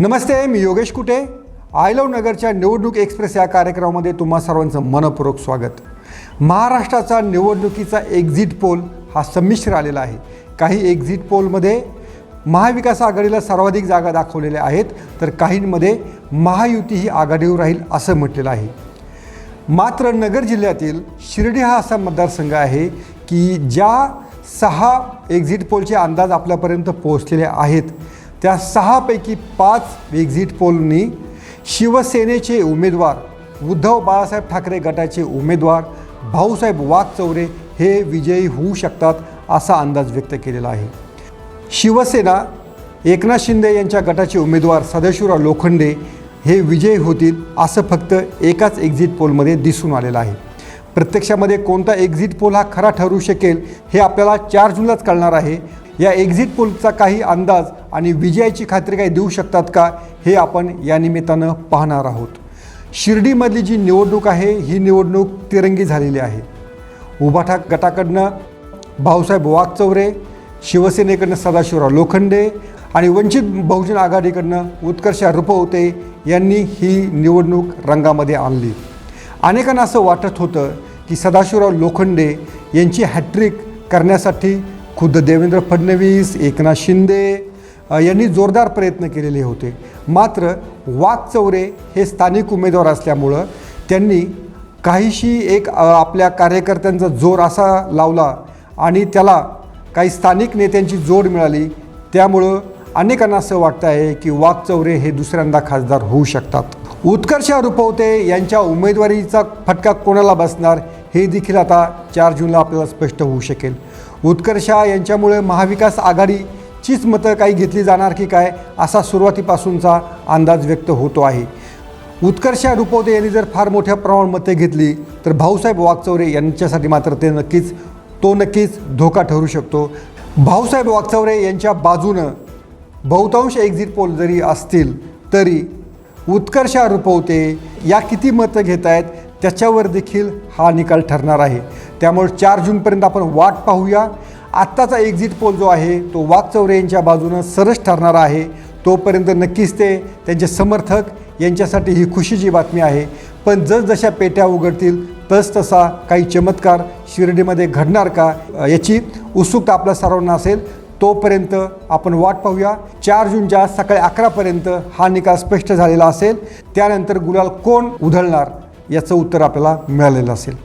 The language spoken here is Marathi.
नमस्ते मी योगेश कुटे. आयलव नगरच्या निवडणूक एक्सप्रेस या कार्यक्रमामध्ये तुम्हा सर्वांचं मनपूर्वक स्वागत. महाराष्ट्राचा निवडणुकीचा एक्झिट पोल हा संमिश्र आलेला आहे. काही एक्झिट पोलमध्ये महाविकास आघाडीला सर्वाधिक जागा दाखवलेल्या आहेत तर काहींमध्ये महायुती ही आघाडीवर राहील असं म्हटलेलं आहे. मात्र नगर जिल्ह्यातील शिर्डी हा असा मतदारसंघ आहे की ज्या सहा एक्झिट पोलचे अंदाज आपल्यापर्यंत पोहोचलेले आहेत त्या सहापैकी पाच एक्झिट पोलनी शिवसेनेचे उमेदवार उद्धव बाळासाहेब ठाकरे गटाचे उमेदवार भाऊसाहेब वाघचौरे हे विजयी होऊ शकतात असा अंदाज व्यक्त केलेला आहे. शिवसेना एकनाथ शिंदे यांच्या गटाचे उमेदवार सदाशिवराव लोखंडे हे विजयी होतील असं फक्त एकाच एक्झिट पोलमध्ये दिसून आलेलं आहे. प्रत्यक्षामध्ये कोणता एक्झिट पोल हा खरा ठरू शकेल हे आपल्याला चार जूनलाच कळणार आहे. या एक्झिट पोलचा काही अंदाज आणि विजयाची खात्री काही देऊ शकतात का हे आपण या निमित्तानं पाहणार आहोत. शिर्डीमधली जी निवडणूक आहे ही निवडणूक तिरंगी झालेली आहे. उभाठा गटाकडनं भाऊसाहेब वाघचौरे शिवसेनेकडनं सदाशिवराव लोखंडे आणि वंचित बहुजन आघाडीकडनं उत्कर्षा रुपवते यांनी ही निवडणूक रंगामध्ये आणली. अनेकांना असं वाटत होतं की सदाशिवराव लोखंडे यांची हॅट्रिक करण्यासाठी खुद्द देवेंद्र फडणवीस एकनाथ शिंदे यांनी जोरदार प्रयत्न केलेले होते. मात्र वाघचौरे हे स्थानिक उमेदवार असल्यामुळं त्यांनी काहीशी एक आपल्या कार्यकर्त्यांचा जोर असा लावला आणि त्याला काही स्थानिक नेत्यांची जोड मिळाली. त्यामुळं अनेकांना असं वाटतं आहे की वाघचौरे हे दुसऱ्यांदा खासदार होऊ शकतात. उत्कर्ष रुपवते यांच्या उमेदवारीचा फटका कोणाला बसणार? हे देखील आता चार जूनला आपल्याला स्पष्ट होऊ शकेल. उत्कर्षा यांच्यामुळे महाविकास आघाडीचीच मतं काही घेतली जाणार की काय असा सुरुवातीपासूनचा अंदाज व्यक्त होतो आहे. उत्कर्षा रुपवते यांनी जर फार मोठ्या प्रमाणात मते घेतली तर भाऊसाहेब वागचौरे यांच्यासाठी मात्र ते नक्कीच तो नक्कीच धोका ठरू शकतो. भाऊसाहेब वागचौरे यांच्या बाजूनं बहुतांश एक्झिट पोल जरी असतील तरी उत्कर्षा रुपवते या किती मतं घेत आहेत त्याच्यावर देखील हा निकाल ठरणार आहे. त्यामुळे चार जूनपर्यंत आपण वाट पाहूया. आत्ताचा एक्झिट पोल जो आहे तो वाघचौरे यांच्या बाजूनं सरस ठरणार आहे. तोपर्यंत नक्कीच ते त्यांचे समर्थक यांच्यासाठी ही खुशीची बातमी आहे. पण जसजशा पेट्या उघडतील तसतसा काही चमत्कार शिर्डीमध्ये घडणार का याची उत्सुकता आपल्या सर्वांना असेल तोपर्यंत आपण वाट पाहूया. चार जूनच्या सकाळी अकरापर्यंत हा निकाल स्पष्ट झालेला असेल. त्यानंतर गुलाल कोण उधळणार? याचं उत्तर आपल्याला मिळालेलं असेल.